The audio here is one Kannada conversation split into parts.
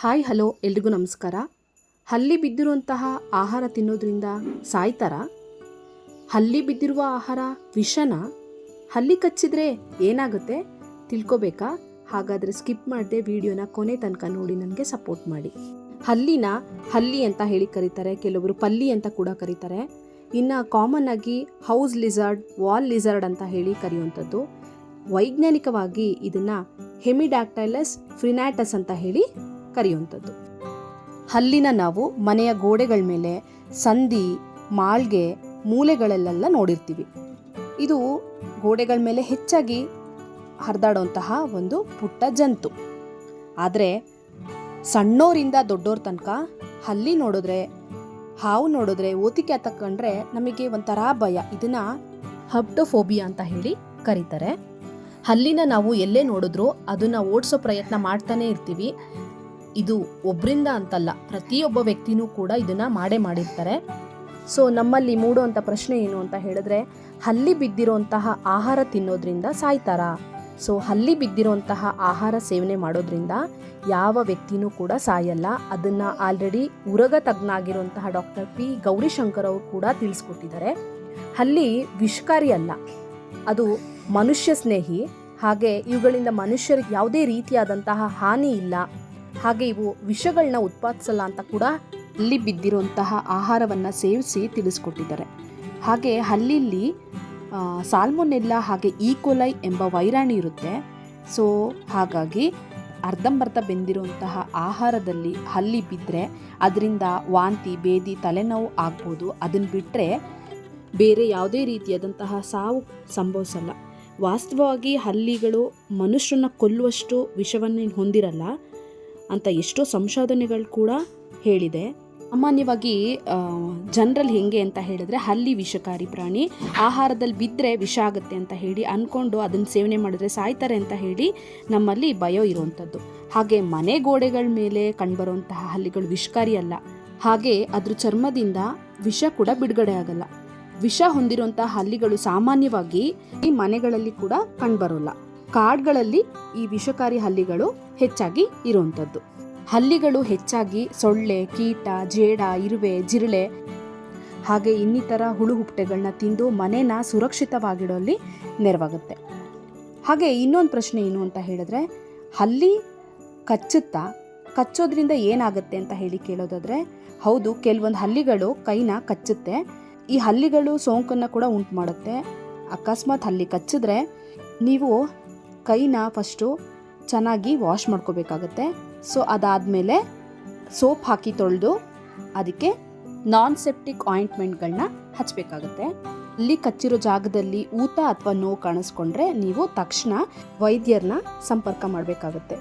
ಹಾಯ್, ಹಲೋ, ಎಲ್ರಿಗೂ ನಮಸ್ಕಾರ. ಹಲ್ಲಿ ಬಿದ್ದಿರುವಂತಹ ಆಹಾರ ತಿನ್ನೋದ್ರಿಂದ ಸಾಯ್ತಾರ? ಹಲ್ಲಿ ಬಿದ್ದಿರುವ ಆಹಾರ ವಿಷನ? ಹಲ್ಲಿ ಕಚ್ಚಿದ್ರೆ ಏನಾಗುತ್ತೆ? ತಿಳ್ಕೊಬೇಕಾ? ಹಾಗಾದರೆ ಸ್ಕಿಪ್ ಮಾಡದೆ ವಿಡಿಯೋನ ಕೊನೆ ತನಕ ನೋಡಿ, ನನಗೆ ಸಪೋರ್ಟ್ ಮಾಡಿ. ಹಲ್ಲಿನ ಹಲ್ಲಿ ಅಂತ ಹೇಳಿ ಕರೀತಾರೆ, ಕೆಲವರು ಪಲ್ಲಿ ಅಂತ ಕೂಡ ಕರೀತಾರೆ. ಇನ್ನು ಕಾಮನ್ ಆಗಿ ಹೌಸ್ ಲಿಸರ್ಡ್ ವಾಲ್ ಲಿಸರ್ಡ್ ಅಂತ ಹೇಳಿ ಕರೆಯುವಂಥದ್ದು. ವೈಜ್ಞಾನಿಕವಾಗಿ ಇದನ್ನು ಹೆಮಿಡಾಕ್ಟೈಲಸ್ ಫ್ರಿನಾಟಸ್ ಅಂತ ಹೇಳಿ ಕರೆಯುವಂಥದ್ದು. ಹಲ್ಲಿನ ನಾವು ಮನೆಯ ಗೋಡೆಗಳ ಮೇಲೆ ಸಂಧಿ ಮಾಳ್ಗೆ, ಮೂಲೆಗಳಲ್ಲೆಲ್ಲ ನೋಡಿರ್ತೀವಿ. ಇದು ಗೋಡೆಗಳ ಮೇಲೆ ಹೆಚ್ಚಾಗಿ ಹರಿದಾಡುವಂತಹ ಒಂದು ಪುಟ್ಟ ಜಂತು. ಆದರೆ ಸಣ್ಣೋರಿಂದ ದೊಡ್ಡೋರ ತನಕ ಹಲ್ಲಿ ನೋಡಿದ್ರೆ, ಹಾವು ನೋಡಿದ್ರೆ, ಓತಿಕೆ ತಕ್ಕಂಡ್ರೆ ನಮಗೆ ಒಂಥರ ಭಯ. ಇದನ್ನ ಹಬ್ಟೋಫೋಬಿಯಾ ಅಂತ ಹೇಳಿ ಕರೀತಾರೆ. ಹಲ್ಲಿನ ನಾವು ಎಲ್ಲೇ ನೋಡಿದ್ರು ಅದನ್ನ ಓಡಿಸೋ ಪ್ರಯತ್ನ ಮಾಡ್ತಾನೆ ಇರ್ತೀವಿ. ಇದು ಒಬ್ಬರಿಂದ ಅಂತಲ್ಲ, ಪ್ರತಿಯೊಬ್ಬ ವ್ಯಕ್ತಿನೂ ಕೂಡ ಇದನ್ನು ಮಾಡೇ ಮಾಡಿರ್ತಾರೆ. ಸೊ ನಮ್ಮಲ್ಲಿ ಮೂಡುವಂಥ ಪ್ರಶ್ನೆ ಏನು ಅಂತ ಹೇಳಿದ್ರೆ, ಹಲ್ಲಿ ಬಿದ್ದಿರೋಂತಹ ಆಹಾರ ತಿನ್ನೋದ್ರಿಂದ ಸಾಯ್ತಾರಾ? ಸೊ ಹಲ್ಲಿ ಬಿದ್ದಿರೋಂತಹ ಆಹಾರ ಸೇವನೆ ಮಾಡೋದ್ರಿಂದ ಯಾವ ವ್ಯಕ್ತಿನೂ ಕೂಡ ಸಾಯಲ್ಲ. ಅದನ್ನು ಆಲ್ರೆಡಿ ಉರಗ ತಜ್ಞಾಗಿರುವಂತಹ ಡಾಕ್ಟರ್ ಪಿ ಗೌರಿಶಂಕರ್ ಅವರು ಕೂಡ ತಿಳಿಸ್ಕೊಟ್ಟಿದ್ದಾರೆ. ಹಲ್ಲಿ ವಿಷಕಾರಿ ಅಲ್ಲ, ಅದು ಮನುಷ್ಯ ಸ್ನೇಹಿ. ಹಾಗೆ ಇವುಗಳಿಂದ ಮನುಷ್ಯರಿಗೆ ಯಾವುದೇ ರೀತಿಯಾದಂತಹ ಹಾನಿ ಇಲ್ಲ. ಹಾಗೆ ಇವು ವಿಷಗಳನ್ನ ಉತ್ಪಾದಿಸಲ್ಲ ಅಂತ ಕೂಡ ಅಲ್ಲಿ ಬಿದ್ದಿರುವಂತಹ ಆಹಾರವನ್ನು ಸೇವಿಸಿ ತಿಳಿಸ್ಕೊಟ್ಟಿದ್ದಾರೆ. ಹಾಗೆ ಹಲ್ಲಿಲ್ಲಿ ಸಾಲ್ಮೊನೆಲ್ಲ ಹಾಗೆ ಈಕೋಲೈ ಎಂಬ ವೈರಾಣಿ ಇರುತ್ತೆ. ಸೊ ಹಾಗಾಗಿ ಅರ್ಧಂಬರ್ಧ ಬೆಂದಿರುವಂತಹ ಆಹಾರದಲ್ಲಿ ಹಲ್ಲಿ ಬಿದ್ದರೆ ಅದರಿಂದ ವಾಂತಿ, ಬೇದಿ, ತಲೆನೋವು ಆಗ್ಬೋದು. ಅದನ್ನು ಬಿಟ್ಟರೆ ಬೇರೆ ಯಾವುದೇ ರೀತಿಯಾದಂತಹ ಸಾವು ಸಂಭವಿಸಲ್ಲ. ವಾಸ್ತವವಾಗಿ ಹಲ್ಲಿಗಳು ಮನುಷ್ಯರನ್ನ ಕೊಲ್ಲುವಷ್ಟು ವಿಷವನ್ನು ಹೊಂದಿರಲ್ಲ. ಅಂತ ಎಷ್ಟೋ ಸಂಶೋಧನೆಗಳು ಕೂಡ ಹೇಳಿದೆ. ಸಾಮಾನ್ಯವಾಗಿ ಜನರಲ್ಲಿ ಹೆಂಗೆ ಅಂತ ಹೇಳಿದ್ರೆ, ಹಲ್ಲಿ ವಿಷಕಾರಿ ಪ್ರಾಣಿ, ಆಹಾರದಲ್ಲಿ ಬಿದ್ದರೆ ವಿಷ ಆಗುತ್ತೆ ಅಂತ ಹೇಳಿ ಅಂದ್ಕೊಂಡು ಅದನ್ನು ಸೇವನೆ ಮಾಡಿದ್ರೆ ಸಾಯ್ತಾರೆ ಅಂತ ಹೇಳಿ ನಮ್ಮಲ್ಲಿ ಭಯ ಇರುವಂಥದ್ದು. ಹಾಗೆ ಮನೆ ಗೋಡೆಗಳ ಮೇಲೆ ಕಂಡುಬರುವಂತಹ ಹಲ್ಲಿಗಳು ವಿಷಕಾರಿ ಅಲ್ಲ. ಹಾಗೆ ಅದ್ರ ಚರ್ಮದಿಂದ ವಿಷ ಕೂಡ ಬಿಡುಗಡೆ ಆಗಲ್ಲ. ವಿಷ ಹೊಂದಿರುವಂತಹ ಹಲ್ಲಿಗಳು ಸಾಮಾನ್ಯವಾಗಿ ಈ ಮನೆಗಳಲ್ಲಿ ಕೂಡ ಕಂಡುಬರೋಲ್ಲ. ಕಾಡ್ಗಳಲ್ಲಿ ಈ ವಿಷಕಾರಿ ಹಲ್ಲಿಗಳು ಹೆಚ್ಚಾಗಿ ಇರುವಂಥದ್ದು. ಹಲ್ಲಿಗಳು ಹೆಚ್ಚಾಗಿ ಸೊಳ್ಳೆ, ಕೀಟ, ಜೇಡ, ಇರುವೆ, ಜಿರಳೆ, ಹಾಗೆ ಇನ್ನಿತರ ಹುಳು ಹುಪ್ಪಟೆಗಳನ್ನ ತಿಂದು ಮನೇನ ಸುರಕ್ಷಿತವಾಗಿಡೋಲ್ಲಿ ನೆರವಾಗುತ್ತೆ. ಹಾಗೆ ಇನ್ನೊಂದು ಪ್ರಶ್ನೆ ಏನು ಅಂತ ಹೇಳಿದ್ರೆ, ಹಲ್ಲಿ ಕಚ್ಚುತ್ತಾ, ಕಚ್ಚೋದ್ರಿಂದ ಏನಾಗುತ್ತೆ ಅಂತ ಹೇಳಿ ಕೇಳೋದಾದ್ರೆ, ಹೌದು, ಕೆಲವೊಂದು ಹಲ್ಲಿಗಳು ಕೈನ ಕಚ್ಚುತ್ತೆ. ಈ ಹಲ್ಲಿಗಳು ಸೋಂಕನ್ನು ಕೂಡ ಉಂಟು ಮಾಡುತ್ತೆ. ಅಕಸ್ಮಾತ್ ಹಲ್ಲಿ ಕಚ್ಚಿದ್ರೆ ನೀವು ಕೈನ ಫಸ್ಟು ಚೆನ್ನಾಗಿ ವಾಶ್ ಮಾಡ್ಕೋಬೇಕಾಗತ್ತೆ. ಸೊ ಅದಾದಮೇಲೆ ಸೋಪ್ ಹಾಕಿ ತೊಳೆದು ಅದಕ್ಕೆ ನಾನ್ ಸೆಪ್ಟಿಕ್ ಆಯಿಂಟ್ಮೆಂಟ್ಗಳನ್ನ ಹಚ್ಚಬೇಕಾಗತ್ತೆ ಅಲ್ಲಿ ಕಚ್ಚಿರೋ ಜಾಗದಲ್ಲಿ ಊತ ಅಥವಾ ನೋವು ಕಾಣಿಸ್ಕೊಂಡ್ರೆ ನೀವು ತಕ್ಷಣ ವೈದ್ಯರನ್ನ ಸಂಪರ್ಕ ಮಾಡಬೇಕಾಗುತ್ತೆ.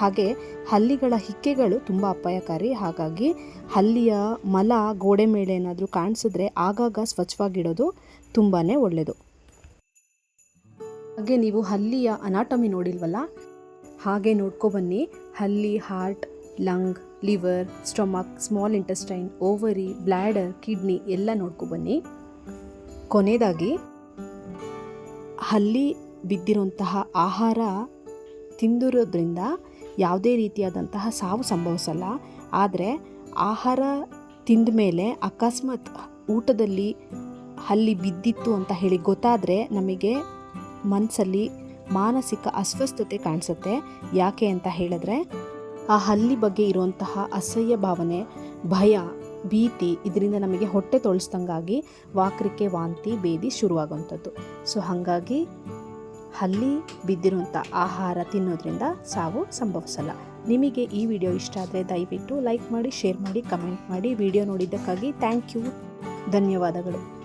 ಹಾಗೆ ಹಲ್ಲಿಗಳ ಹಿಕ್ಕೆಗಳು ತುಂಬ ಅಪಾಯಕಾರಿ. ಹಾಗಾಗಿ ಹಲ್ಲಿಯ ಮಲ ಗೋಡೆ ಮೇಲೆ ಏನಾದರೂ ಕಾಣಿಸಿದ್ರೆ ಆಗಾಗ ಸ್ವಚ್ಛವಾಗಿಡೋದು ತುಂಬಾ ಒಳ್ಳೆಯದು ಹಾಗೆ ನೀವು ಹಲ್ಲಿಯ ಅನಾಟಮಿ ನೋಡಿಲ್ವಲ್ಲ? ಹಾಗೆ ನೋಡ್ಕೊಬನ್ನಿ ಹಲ್ಲಿ heart lung liver stomach small intestine ovary bladder kidney ಎಲ್ಲ ನೋಡ್ಕೊಬನ್ನಿ ಕೊನೆಯದಾಗಿ, ಹಲ್ಲಿ ಬಿದ್ದಿರುವಂತಹ ಆಹಾರ ತಿಂದಿರೋದ್ರಿಂದ ಯಾವುದೇ ರೀತಿಯಾದಂತಹ ಸಾವು ಸಂಭವಿಸಲ್ಲ. ಆದರೆ ಆಹಾರ ತಿಂದ ಮೇಲೆ ಅಕಸ್ಮಾತ್ ಊಟದಲ್ಲಿ ಹಲ್ಲಿ ಬಿದ್ದಿತ್ತು ಅಂತ ಹೇಳಿ ಗೊತ್ತಾದರೆ ನಮಗೆ ಮನಸ್ಸಲ್ಲಿ ಮಾನಸಿಕ ಅಸ್ವಸ್ಥತೆ ಕಾಣಿಸುತ್ತೆ. ಯಾಕೆ ಅಂತ ಹೇಳಿದ್ರೆ, ಆ ಹಲ್ಲಿ ಬಗ್ಗೆ ಇರುವಂತಹ ಅಸಹ್ಯ ಭಾವನೆ, ಭಯ, ಭೀತಿ ಇದರಿಂದ ನಮಗೆ ಹೊಟ್ಟೆ ತೊಳಸ್ದಂಗಾಗಿ ವಾಕ್ರಿಕೆ, ವಾಂತಿ ಬೇದಿ ಶುರುವಾಗುವಂಥದ್ದು. ಸೊ, ಹಾಗಾಗಿ ಹಲ್ಲಿ ಬಿದ್ದಿರುವಂಥ ಆಹಾರ ತಿನ್ನೋದ್ರಿಂದ ಸಾವು ಸಂಭವಿಸಲ್ಲ. ನಿಮಗೆ ಈ ವಿಡಿಯೋ ಇಷ್ಟ ಆದರೆ ದಯವಿಟ್ಟು ಲೈಕ್ ಮಾಡಿ, ಶೇರ್ ಮಾಡಿ, ಕಮೆಂಟ್ ಮಾಡಿ. ವಿಡಿಯೋ ನೋಡಿದ್ದಕ್ಕಾಗಿ ಥ್ಯಾಂಕ್ ಯು. ಧನ್ಯವಾದಗಳು.